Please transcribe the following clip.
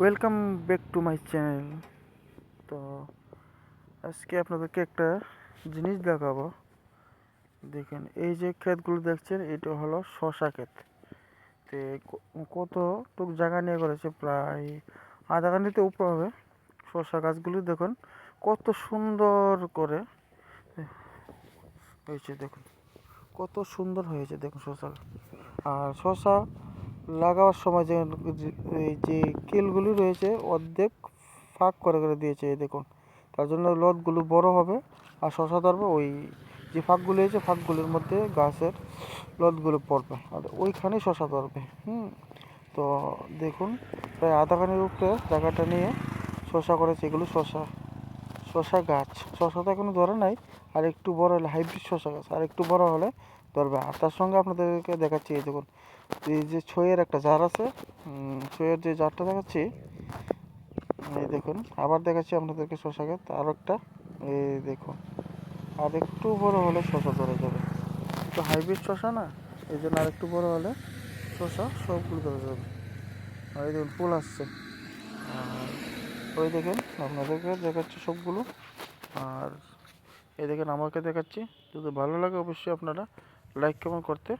Welcome back to my channel তো আজকে আপনাদেরকে একটা জিনিস দেখাবো। দেখেন, এই যে ক্ষেতগুলো দেখছেন, এটা হলো শশা ক্ষেত। তো কতটুক জায়গা নিয়ে করেছে, প্রায় আধা ঘন্টাতে উপর হবে। শশা গাছগুলি দেখুন, কত সুন্দর করে হয়েছে, দেখুন। কত সুন্দর হয়েছে, দেখুন শশা আর শশা লাগাবার সময় যে যে কিলগুলি রয়েছে, অর্ধেক ফাঁক করে করে দিয়েছে, এই দেখুন। তার জন্য লতগুলো বড় হবে, আর শশা ধরবে ওই যে ফাঁকগুলো হয়েছে ফাঁকগুলির মধ্যে গাছের লতগুলো পড়বে, আর ওইখানেই শশা ধরবে, হুম। তো দেখুন, প্রায় আধাখানির উপরে জায়গাটা নিয়ে শশা করেছে, এগুলো শশা। শশা গাছ। শশা তো এখনও ধরে নাই, আর একটু বড় হলে হাইব্রিড শশা গাছ, আর একটু বড় হলে ধরবে। আর তার সঙ্গে আপনাদেরকে দেখাচ্ছি, এই দেখুন, এই যে ছয়ের একটা জার আছে ছয়ের যে জারটা দেখাচ্ছি, এই দেখুন, আবার দেখাচ্ছি আপনাদেরকে শশা গাছ, আর একটা, এই দেখুন, আর একটু বড় হলে শশা ধরে যাবে। তো হাইব্রিড শশা না, এই জন্য আর একটু বড় হলে শশা সবগুলো ধরে যাবে। আর এই দেখুন, ফুল আসছে। ওই দেখেন, আপনাদেরকে দেখাচ্ছি সবগুলো। আর এই দেখেন, আমাকে দেখাচ্ছি। যদি ভালো লাগে অবশ্যই আপনারা লাইক কমেন্ট করতে